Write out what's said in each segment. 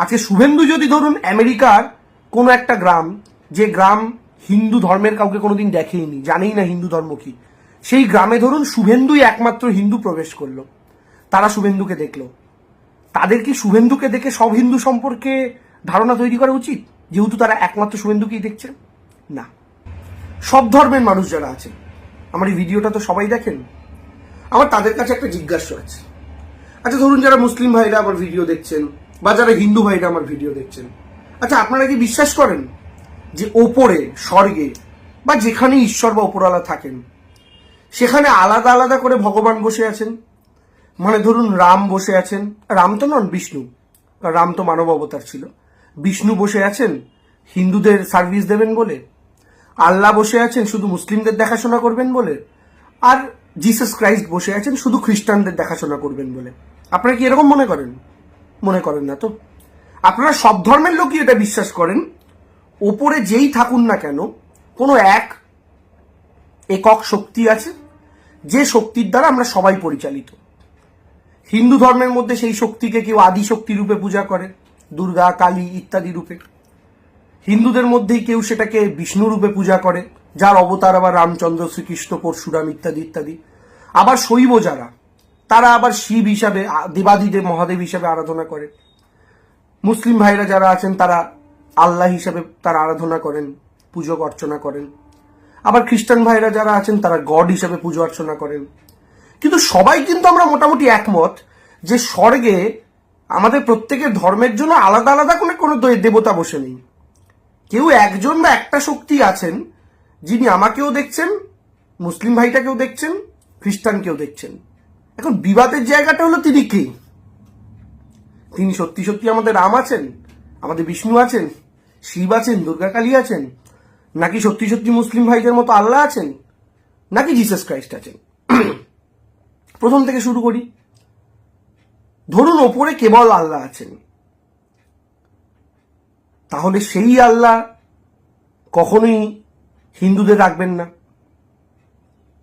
আজকে শুভেন্দু যদি ধরুন আমেরিকার কোনো একটা গ্রাম, যে গ্রাম হিন্দু ধর্মের কাউকে কোনোদিন দেখেইনি, জানেই না হিন্দু ধর্ম কি, সেই গ্রামে ধরুন শুভেন্দুই একমাত্র হিন্দু প্রবেশ করল, তারা শুভেন্দুকে দেখল। তাদের কি শুভেন্দুকে দেখে সব হিন্দু সম্পর্কে ধারণা তৈরি করা উচিত? যেহেতু তারা একমাত্র শুভেন্দুকেই দেখছে? না। সব ধর্মের মানুষ যারা আছে, আমার এই ভিডিওটা তো সবাই দেখেন, আমার তাদের কাছে একটা জিজ্ঞাসা আছে। আচ্ছা ধরুন যারা মুসলিম ভাইরা আমার ভিডিও দেখছেন বা যারা হিন্দু ভাইরা আমার ভিডিও দেখছেন। আচ্ছা আপনারা কি বিশ্বাস করেন যে ওপরে, স্বর্গে বা যেখানে ঈশ্বর বা ওপরওয়ালা থাকেন, সেখানে আলাদা আলাদা করে ভগবান বসে আছেন? মানে ধরুন, রাম বসে আছেন। রাম তো নন, বিষ্ণু। রাম তো মানব অবতার ছিল। বিষ্ণু বসে আছেন, হিন্দুদের সার্ভিস দেবেন বলে। আল্লাহ বসে আছেন, শুধু মুসলিমদের দেখাশোনা করবেন বলে। আর জিসাস ক্রাইস্ট বসে আছেন, শুধু খ্রিস্টানদের দেখাশোনা করবেন বলে। আপনারা কি এরকম মনে করেন? মনে করেন না তো। আপনারা সব ধর্মের লোকই এটা বিশ্বাস করেন। ওপরে যেই থাকুন না কেন, কোনো এক একক শক্তি আছে, যে শক্তির দ্বারা আমরা সবাই পরিচালিত। হিন্দু ধর্মের মধ্যে সেই শক্তিকে কেউ আদি শক্তি রূপে পূজা করে, দুর্গা, কালী ইত্যাদি রূপে। হিন্দুদের মধ্যেই কেউ সেটাকে বিষ্ণু রূপে পূজা করে, যার অবতার আবার রামচন্দ্র, শ্রীকৃষ্ণ, পরশুরাম ইত্যাদি ইত্যাদি। আবার শৈব যারা তারা আবার শিব হিসাবে দেবাদিদেব মহাদেব হিসাবে আরাধনা করে। মুসলিম ভাইরা যারা আছেন, তারা আল্লাহ হিসাবে তারা আরাধনা করেন, পুজো অর্চনা করেন। আবার খ্রিস্টান ভাইরা যারা আছেন, তারা গড হিসাবে পুজো অর্চনা করেন। কিন্তু সবাই কিন্তু আমরা মোটামুটি একমত যে স্বর্গে আমাদের প্রত্যেকের ধর্মের জন্য আলাদা আলাদা করে কোনো দেবতা বসে নেই। কেউ একজন বা একটা শক্তি আছেন, যিনি আমাকেও দেখছেন, মুসলিম ভাইটাকেও দেখছেন, খ্রিস্টানকেও দেখছেন। এখন বিবাদের জায়গাটা হলো তিনি কে? তিনি সত্যি সত্যি আমাদের রাম আছেন? আমাদের বিষ্ণু আছেন? শিব আছেন? দুর্গা কালী আছেন? নাকি সত্যি সত্যি মুসলিম ভাইদের মতো আল্লাহ আছেন? নাকি জিসাস ক্রাইস্ট আছেন? প্রথম থেকে শুরু করি। ধরুন ওপরে কেবল আল্লাহ আছেন। তাহলে সেই আল্লাহ কখনোই হিন্দুদের রাখবেন না।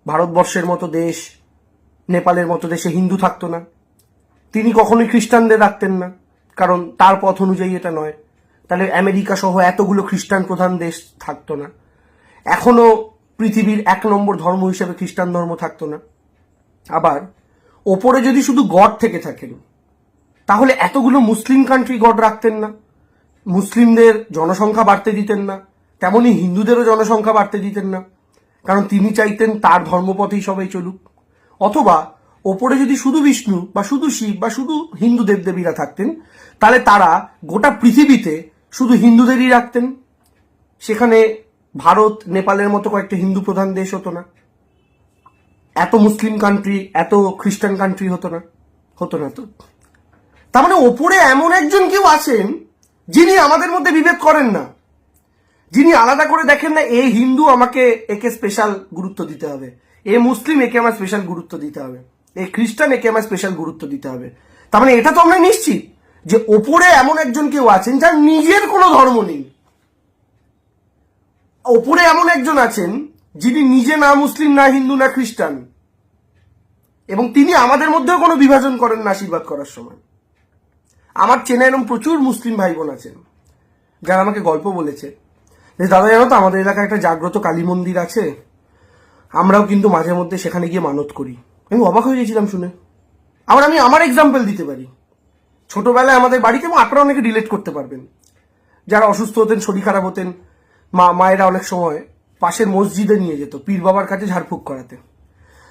ভারতবর্ষের মতো দেশ নেপালের মতো দেশে হিন্দু থাকতো না। তিনি কখনোই খ্রিস্টানদের রাখতেন না, কারণ তার পথ অনুযায়ী এটা নয়। তাহলে আমেরিকা সহ এতগুলো খ্রিস্টান প্রধান দেশ থাকতো না। এখনও পৃথিবীর এক নম্বর ধর্ম হিসেবে খ্রিস্টান ধর্ম থাকতো না। আবার, ওপরে যদি শুধু গড থেকে থাকেন, তাহলে এতগুলো মুসলিম কান্ট্রি গড রাখতেন না। মুসলিমদের জনসংখ্যা বাড়তে দিতেন না, তেমনি হিন্দুদেরও জনসংখ্যা বাড়তে দিতেন না, কারণ তিনি চাইতেন তার ধর্মপথেই সবাই চলুক। অথবা ওপরে যদি শুধু বিষ্ণু বা শুধু শিব বা শুধু হিন্দু দেবদেবীরা থাকতেন, তাহলে তারা গোটা পৃথিবীতে শুধু হিন্দুদেরই রাখতেন। সেখানে ভারত, নেপালের মতো কয়েকটা হিন্দু প্রধান দেশ হতো না। এত মুসলিম কান্ট্রি এত খ্রিস্টান কান্ট্রি হতো না হতো না তো। তার মানে ওপরে এমন একজন কেউ আছেন, যিনি আমাদের মধ্যে বিভেদ করেন না। যিনি আলাদা করে দেখেন না, এ হিন্দু আমাকে, একে স্পেশাল গুরুত্ব দিতে হবে। এ মুসলিম একে আমার স্পেশাল গুরুত্ব দিতে হবে। এ খ্রিস্টান একে আমার স্পেশাল গুরুত্ব দিতে হবে। তার মানে এটা তো আমরা নিশ্চিত যে ওপরে এমন একজন কেউ আছেন যার নিজের কোনো ধর্ম নেই। ওপরে এমন একজন আছেন যিনি নিজে না মুসলিম, না হিন্দু, না খ্রিস্টান। এবং তিনি আমাদের মধ্যেও কোনো বিভাজন করেন না আশীর্বাদ করার সময়। আমার চেনা এরকম প্রচুর মুসলিম ভাই বোন আছেন, যারা আমাকে গল্প বলেছে। যে দাদা জানো তো, আমাদের এলাকায় একটা জাগ্রত কালী মন্দির আছে। আমরাও কিন্তু মাঝে মধ্যে সেখানে গিয়ে মানত করি। আমি অবাক হয়ে গেছিলাম শুনে। আবার আমি আমার এক্সাম্পল দিতে পারি। ছোটবেলায় আমাদের বাড়িতে আপনারা অনেকে রিলেট করতে পারবেন। যারা অসুস্থ হতেন, শরীর খারাপ হতেন, মা, মায়েরা অনেক সময় পাশের মসজিদে নিয়ে যেত, পীর বাবার কাছে ঝাড়ফুঁক করাতে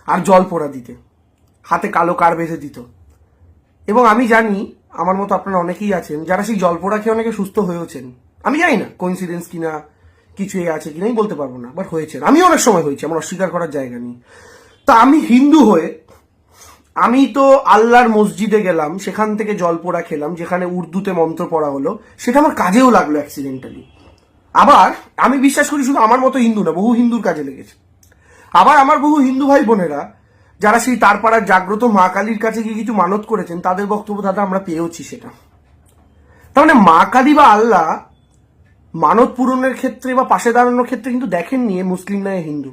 আর জল পোড়া দিতে। হাতে কালো কার বেঁধে দিত। এবং আমি জানি, আমার মতো আপনারা অনেকেই আছেন, যারা সেই জল পোড়া খেয়ে অনেকে সুস্থ হয়েওছেন। আমি জানি না কোইন্সিডেন্স কিনা কিছু আছে কিনা আমি বলতে পারব না বাট হয়েছে। আমি অনেক সময় হয়েছে, আমার অস্বীকার করার জায়গা নেই। তা আমি হিন্দু হয়ে, আমি তো আল্লাহর মসজিদে গেলাম, সেখান থেকে জল পোড়া খেলাম, যেখানে উর্দুতে মন্ত্র পড়া হলো, সেটা আমার কাজেও লাগল অ্যাক্সিডেন্টালি আবার আমি বিশ্বাস করি শুধু আমার মতো হিন্দু না, বহু হিন্দুর কাজে লেগেছে। আবার আমার বহু হিন্দু ভাই বোনেরা যারা সেই তারপাড়ার জাগ্রত মা কালীর কাছে গিয়ে কিছু মানত করেছেন, তাদের বক্তব্য দাদা আমরা পেয়েওছি সেটা। তার মানে মা কালী বা আল্লাহ মানত পূরণের ক্ষেত্রে বা পাশে দাঁড়ানোর ক্ষেত্রে কিন্তু দেখেননি মুসলিম নয় হিন্দু।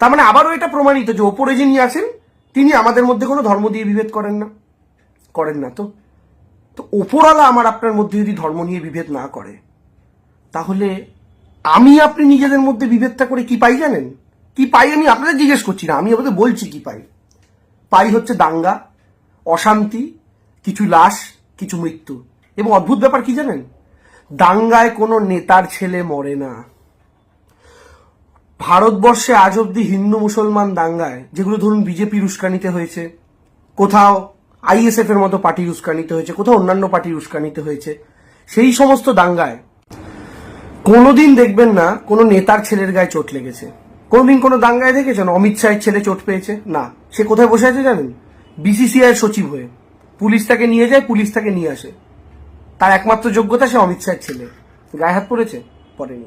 তার মানে আবারও এটা প্রমাণিত যে ওপরে যিনি আছেন, তিনি আমাদের মধ্যে কোনো ধর্ম দিয়ে বিভেদ করেন না। করেন না তো। তো ওপরালা আমার আপনার মধ্যে যদি ধর্ম নিয়ে বিভেদ না করে, তাহলে আমি আপনি নিজেদের মধ্যে বিভেদটা করে কি পাই জানেন? কি পাই আমি আপনাদের জিজ্ঞেস করছি না, আমি আপনাদের বলছি কি পাই? পাই হচ্ছে দাঙ্গা, অশান্তি, কিছু লাশ, কিছু মৃত্যু। এবং অদ্ভুত ব্যাপার কি জানেন? দাঙ্গায় কোনো নেতার ছেলে মরে না। ভারতবর্ষে আজ অব্দি হিন্দু মুসলমান দাঙ্গায়, যেগুলো ধরুন বিজেপির উস্কানিতে হয়েছে, কোথাও আইএসএফ এর মতো পার্টির উস্কানিতে হয়েছে, কোথাও অন্যান্য পার্টির উস্কানিতে হয়েছে, সেই সমস্ত দাঙ্গায় কোনোদিন দেখবেন না কোনো নেতার ছেলের গায়ে চোট লেগেছে। কোনোদিন কোনো দাঙ্গায় দেখেছেন? অমিত শাহের ছেলে চোট পেয়েছে? না। সে কোথায় বসে আছে জানেন? বিসিসিআই সচিব হয়ে। পুলিশ তাকে নিয়ে যায়, পুলিশ তাকে নিয়ে আসে। তার একমাত্র যোগ্যতা সে অমিত শাহের ছেলে। গায়ে হাত পড়েছে পড়েনি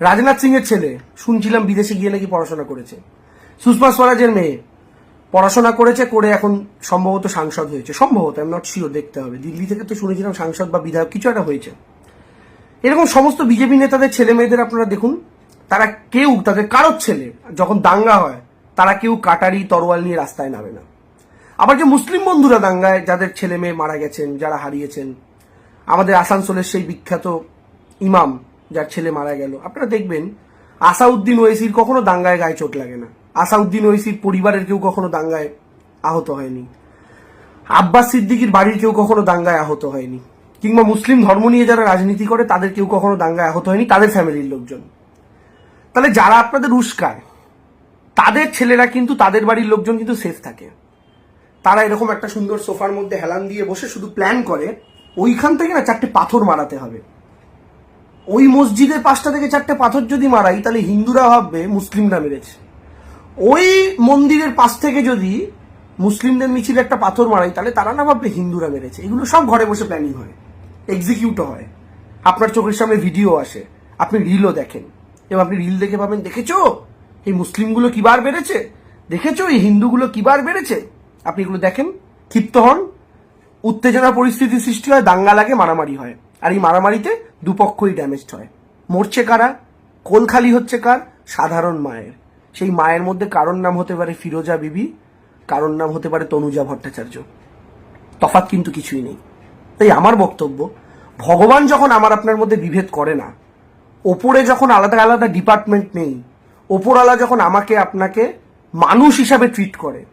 রাজনাথ সিং এর ছেলে, শুনছিলাম বিদেশে গিয়ে নাকি পড়াশোনা করেছে। সুষমা স্বরাজের মেয়ে। পড়াশোনা করেছে, করে এখন সম্ভবত সাংসদ হয়েছে। সম্ভবত আমি নট শিওর দেখতে হবে। দিল্লি থেকে তো শুনেছিলাম সাংসদ বা বিধায়ক কিছু একটা হয়েছে। এরকম সমস্ত বিজেপি নেতাদের ছেলে মেয়েদের আপনারা দেখুন, তারা কেউ, তাদের কারোর ছেলে, যখন দাঙ্গা হয়, তারা কেউ কাটারি, তরোয়াল নিয়ে রাস্তায় নামে না। আবার যে মুসলিম বন্ধুরা দাঙ্গায়, যাদের ছেলে মেয়ে মারা গেছেন, যারা হারিয়েছেন আমাদের আসানসোলের সেই বিখ্যাত ইমাম যার ছেলে মারা গেল। আপনারা দেখবেন, আসাউদ্দিন ওয়েসির কখনো দাঙ্গায় গায়ে চোট লাগে না। আসাউদ্দিন ওয়েসির পরিবারের কেউ কখনো দাঙ্গায় আহত হয়নি। আব্বাস সিদ্দিকির বাড়ির কেউ কখনো দাঙ্গায় আহত হয়নি। কিংবা মুসলিম ধর্ম নিয়ে যারা রাজনীতি করে, তাদের কেউ কখনো দাঙ্গায় আহত হয়নি, তাদের ফ্যামিলির লোকজন। তাহলে যারা আপনাদের উস্কায়, তাদের ছেলেরা কিন্তু তাদের বাড়ির লোকজন কিন্তু সেফ থাকে। তারা এরকম একটা সুন্দর সোফার মধ্যে হেলান দিয়ে বসে শুধু প্ল্যান করে ওইখান থেকে না চারটে পাথর মারাতে হবে। ওই মসজিদের পাশটা থেকে চারটে পাথর যদি মারাই, তাহলে হিন্দুরা ভাববে মুসলিমরা মেরেছে। ওই মন্দিরের পাশ থেকে যদি মুসলিমদের মিছিল একটা পাথর মারাই, তাহলে তারা না ভাববে হিন্দুরা মেরেছে। এগুলো সব ঘরে বসে প্ল্যানিং হয় এক্সিকিউটও হয়। আপনার চোখের সামনে ভিডিও আসে, আপনি রিলও দেখেন। এবং আপনি রিল দেখে পাবেন দেখেছ? এই মুসলিমগুলো কিবার বেড়েছে দেখেছ? এই হিন্দুগুলো কিবার বেড়েছে আপনি এগুলো দেখেন, ক্ষিপ্ত হন উত্তেজনা পরিস্থিতি সৃষ্টি হয় দাঙ্গা লাগে মারামারি হয়। আর এই মারামারিতে দুপক্ষই ড্যামেজড হয়। মরছে কারা? কোল খালি হচ্ছে কার? সাধারণ মায়ের। সেই মায়ের মধ্যে কারোর নাম হতে পারে ফিরোজা বিবি, কারোর নাম হতে পারে তনুজা ভট্টাচার্য। তফাৎ কিন্তু কিছুই নেই। তাই আমার বক্তব্য, ভগবান যখন আমার আপনার মধ্যে বিভেদ করে না, ওপরে যখন আলাদা আলাদা ডিপার্টমেন্ট নেই, ওপরওয়ালা যখন আমাকে আপনাকে মানুষ হিসাবে ট্রিট করে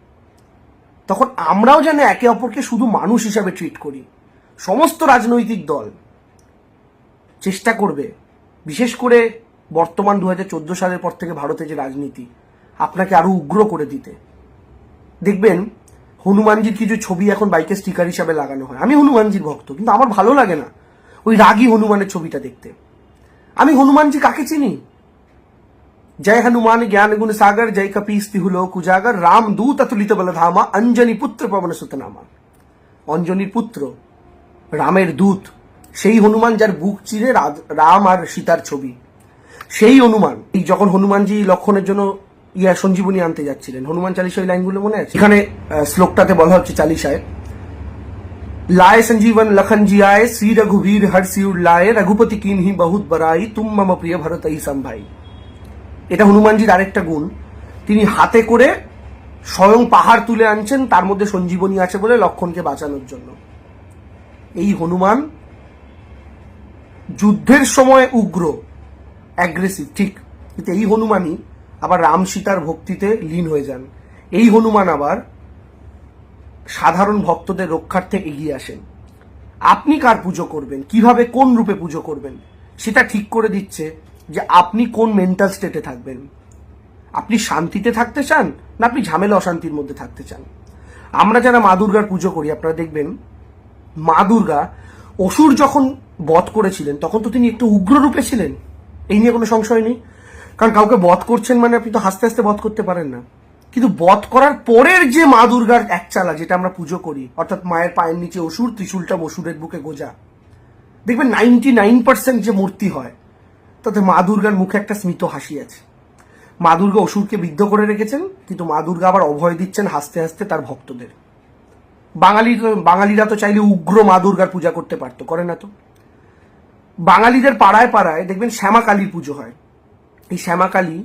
তখন আমরাও যেন একে অপরকে শুধু মানুষ হিসাবে ট্রিট করি। সমস্ত রাজনৈতিক দল চেষ্টা করবে, বিশেষ করে বর্তমান দু হাজার চোদ্দ সালের পর থেকে ভারতে যে রাজনীতি, আপনাকে আরও উগ্র করে দিতে। দেখবেন, হনুমানজির কিছু ছবি এখন বাইকে স্টিকার হিসাবে লাগানো হয়। আমি হনুমানজির ভক্ত, কিন্তু আমার ভালো লাগে না ওই রাগী হনুমানের ছবিটা দেখতে। আমি হনুমানজি কাকে চিনি? জয় হনুমান জ্ঞান গুণ সাগর জয় কপীস তিহুলো কুজাগর রাম দূত অতুলিত বলধামা অঞ্জনী পুত্র পবন সুতনামা অঞ্জনীর পুত্র রামের দূত সেই হনুমান যার বুক চিরে রাজ- রাম আর সীতার ছবি সেই হনুমান এই যখন হনুমানজি লক্ষণের জন্য ইয়া সঞ্জীবনী আনতে যাচ্ছিলেন হনুমান চালিশা ওই লাইনগুলো মনে আছে এখানে আহ, শ্লোকটাতে বলা হচ্ছে চালিশায় लाए संजीवन लखन जियाए श्री रघुवीर हर सिर लाए रघुपति किन ही बहुत बड़ाई तुम मम প্রিয় ভরত ই সম্ভাই এটা হনুমানজির আরেকটা গুণ। তিনি হাতে করে স্বয়ং পাহাড় তুলে আনছেন, তার মধ্যে সঞ্জীবনী আছে বলে লক্ষণকে বাঁচানোর জন্য। এই হনুমান যুদ্ধের সময় উগ্র অ্যাগ্রেসিভ ঠিক। কিন্তু এই হনুমানই আবার রাম সীতার ভক্তিতে লীন হয়ে যান। এই হনুমান আবার সাধারণ ভক্তদের রক্ষার্থে এগিয়ে আসেন। আপনি কার পুজো করবেন? কীভাবে কোন রূপে পুজো করবেন? সেটা ঠিক করে দিচ্ছে যে আপনি কোন মেন্টাল স্টেটে থাকবেন? আপনি শান্তিতে থাকতে চান না আপনি ঝামেলা অশান্তির মধ্যে থাকতে চান? আমরা যারা মা দুর্গার পুজো করি, আপনারা দেখবেন, মা দুর্গা অসুর যখন বধ করেছিলেন, তখন তো তিনি একটু উগ্র রূপে ছিলেন। এই নিয়ে কোনো সংশয় নেই। কারণ কাউকে বধ করছেন মানে আপনি তো হাসতে হাসতে বধ করতে পারেন না। কিন্তু বধ করার পরের যে মা দুর্গার একচালা যেটা আমরা পুজো করি, অর্থাৎ মায়ের পায়ের নিচে অসুর, ত্রিশুলটা অসুরের বুকে গোজা, দেখবেন নাইনটি নাইন পার্সেন্ট যে মূর্তি হয় তাতে মা দুর্গার মুখে একটা স্মিত হাসি আছে। মা দুর্গা অসুরকে বিদ্ধ করে রেখেছেন, কিন্তু মা দুর্গা আবার অভয় দিচ্ছেন হাসতে হাসতে তার ভক্তদের। বাঙালি বাঙালিরা তো চাইলে উগ্র মা দুর্গার পূজা করতে পারতো, করে না তো? বাঙালিদের পাড়ায় পাড়ায় দেখবেন শ্যামা কালীর পুজো হয়। এই শ্যামা কালী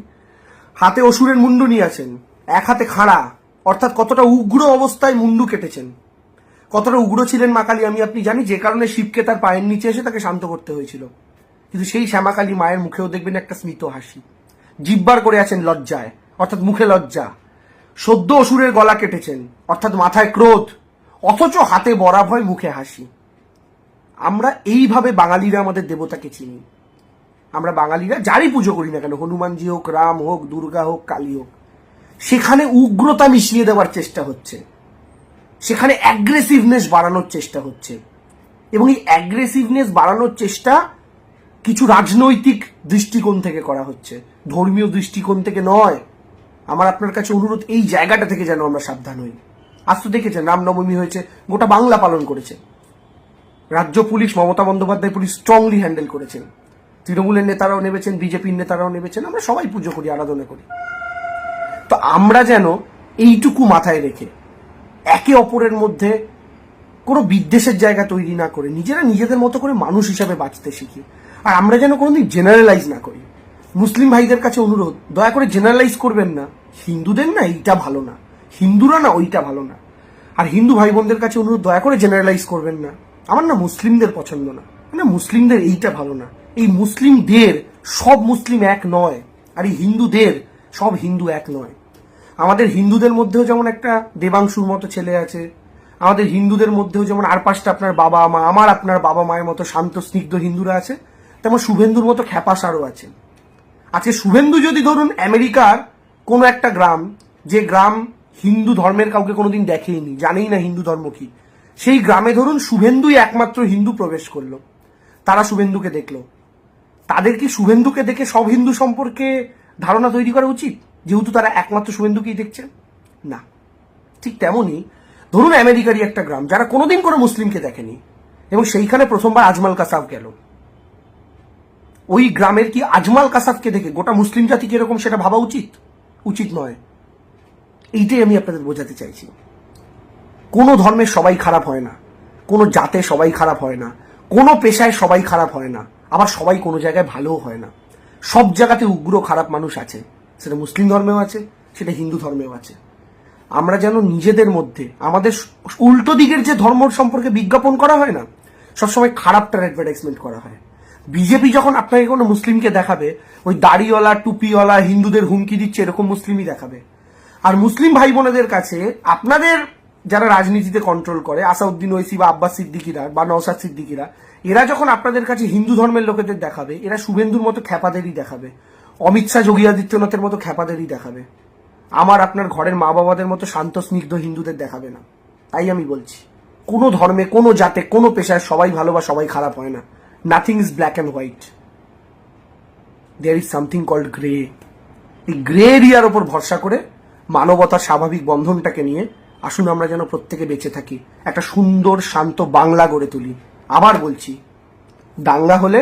হাতে অসুরের মুন্ডু নিয়ে আছেন এক হাতে খাড়া, অর্থাৎ কতটা উগ্র অবস্থায় মুন্ডু কেটেছেন। কতটা উগ্র ছিলেন মা কালী আমি আপনি জানি, যে কারণে শিবকে তার পায়ের নিচে এসে তাকে শান্ত করতে হয়েছিল। কিন্তু সেই শ্যামাকালী মায়ের মুখেও দেখবেন একটা স্মিত হাসি। জিব্বার করে আছেন লজ্জায়, অর্থাৎ মুখে লজ্জা। সদ্য অসুরের গলা কেটেছেন, অর্থাৎ মাথায় ক্রোধ। অথচ হাতে বরাব হয় মুখে হাসি। আমরা এইভাবে বাঙালিরা আমাদের দেবতাকে চিনি। আমরা বাঙালিরা যারই পুজো করি না কেন, হনুমানজি হোক, রাম হোক, দুর্গা হোক, কালী হোক, সেখানে উগ্রতা মিশিয়ে দেওয়ার চেষ্টা হচ্ছে। সেখানে অ্যাগ্রেসিভনেস বাড়ানোর চেষ্টা হচ্ছে। এবং এই অ্যাগ্রেসিভনেস বাড়ানোর চেষ্টা কিছু রাজনৈতিক দৃষ্টিকোণ থেকে করা হচ্ছে। ধর্মীয় দৃষ্টিকোণ থেকে নয়। আমার আপনার কাছে অনুরোধ, এই জায়গাটা থেকে যেন আমরা সাবধান হই। আজ তো দেখেছেন, রামনবমী হয়েছে, গোটা বাংলা পালন করেছে। রাজ্য police, Mamata Bandyopadhyay police strongly handle করেছেন। তৃণমূলের নেতারাও নেমেছেন, বিজেপির নেতারাও নেমেছেন, আমরা সবাই পুজো করি, আরাধনা করি। তো আমরা যেন এইটুকু মাথায় রেখে একে অপরের মধ্যে কোনো বিদ্বেষের জায়গা তৈরি না করে নিজেরা নিজেদের মতো করে মানুষ হিসাবে বাঁচতে শিখি। আর আমরা যেন কোনোদিন জেনারেলাইজ না করি। মুসলিম ভাইদের কাছে অনুরোধ, দয়া করে জেনারেলাইজ করবেন না। হিন্দুদের না এইটা ভালো না। হিন্দুরা না ওইটা ভালো না। আর হিন্দু ভাই বোনদের কাছে অনুরোধ, দয়া করে জেনারেলাইজ করবেন না। আমার না মুসলিমদের পছন্দ না। না মুসলিমদের এইটা ভালো না। এই মুসলিমদের সব মুসলিম এক নয়। আর এই হিন্দুদের সব হিন্দু এক নয়। আমাদের হিন্দুদের মধ্যেও যেমন একটা দেবাংশুর মতো ছেলে আছে, আমাদের হিন্দুদের মধ্যেও যেমন আর পাঁচটা আপনার বাবা মা আমার আপনার বাবা মায়ের মতো শান্ত, স্নিগ্ধ হিন্দুরা আছে তেমন শুভেন্দুর মতো খ্যাপাসারও আছে। আজকে শুভেন্দু যদি ধরুন আমেরিকার কোনো একটা গ্রাম, যে গ্রাম হিন্দু ধর্মের কাউকে কোনোদিন দেখেইনি, জানেই না হিন্দু ধর্ম কি, সেই গ্রামে ধরুন শুভেন্দুই একমাত্র হিন্দু প্রবেশ করল। তারা শুভেন্দুকে দেখল। তাদের কি শুভেন্দুকে দেখে সব হিন্দু সম্পর্কে ধারণা তৈরি করা উচিত? যেহেতু তারা একমাত্র শুভেন্দুকেই দেখছেন? না। ঠিক তেমনই ধরুন আমেরিকারই একটা গ্রাম, যারা কোনোদিন কোনো মুসলিমকে দেখেনি, এবং সেইখানে প্রথমবার আজমাল কাসাব গেল। ওই গ্রামের কি আজমাল কাসাবকে দেখে? গোটা মুসলিম জাতি কীরকম সেটা ভাবা উচিত? উচিত নয়। এইটাই আমি আপনাদের বোঝাতে চাইছি। কোনো ধর্মের সবাই খারাপ হয় না। কোনো জাতে সবাই খারাপ হয় না। কোনো পেশায় সবাই খারাপ হয় না। আবার সবাই কোনো জায়গায় ভালোও হয় না। সব জায়গাতে উগ্র খারাপ মানুষ আছে। সেটা মুসলিম ধর্মেও আছে, সেটা হিন্দু ধর্মেও আছে। আমরা যেন নিজেদের মধ্যে, আমাদের উল্টো দিকের যে ধর্ম সম্পর্কে বিজ্ঞাপন করা হয় না, সবসময় খারাপটার অ্যাডভার্টাইজমেন্ট করা হয়। বিজেপি যখন আপনাকে কোনো মুসলিমকে দেখাবে, ওই দাড়িওয়ালা, টুপিওয়ালা, হিন্দুদের হুমকি দিচ্ছে, এরকম মুসলিমই দেখাবে। আর মুসলিম ভাই বোনেদের কাছে আপনাদের যারা রাজনীতিতে কন্ট্রোল করে, আসাউদ্দিন ওয়েসি বা আব্বাস সিদ্দিকিরা বা নওসাদ সিদ্দিকিরা, এরা যখন আপনাদের কাছে হিন্দু ধর্মের লোকেদের দেখাবে, এরা শুভেন্দুর মতো খ্যাপাদেরই দেখাবে। অমিত শাহ, যোগী আদিত্যনাথের মতো খ্যাপাদেরই দেখাবে। আমার আপনার ঘরের মা বাবাদের মতো শান্ত, স্নিগ্ধ হিন্দুদের দেখাবে না। তাই আমি বলছি, কোনো ধর্মে, কোনো জাতে, কোনো পেশায় সবাই ভালো বা সবাই খারাপ হয় না। Nothing is black and white there is something called grey এই গ্রে এরিয়ার ওপর ভরসা করে মানবতার স্বাভাবিক বন্ধনটাকে নিয়ে আসুন আমরা যেন প্রত্যেকে বেঁচে থাকি। একটা সুন্দর, শান্ত বাংলা গড়ে তুলি। আবার বলছি দাঙ্গা হলে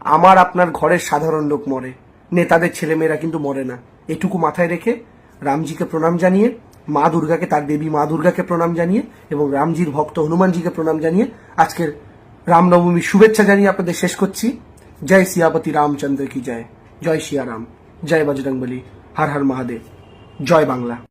আমার আপনার ঘরের সাধারণ লোক মরে। নেতাদের ছেলেমেয়েরা কিন্তু মরে না। এটুকু মাথায় রেখে রামজিকে প্রণাম জানিয়ে, মা দুর্গাকে, তার দেবী মা দুর্গাকে প্রণাম জানিয়ে এবং রামজির ভক্ত হনুমানজিকে প্রণাম জানিয়ে আজকের রামনবমীর শুভেচ্ছা জানিয়ে আপনাদের শেষ করছি। জয় সিয়াপতি রামচন্দ্র কি জয়? জয় সিয়ারাম জয় বজরংবলী। হর হর মহাদেব। জয় বাংলা।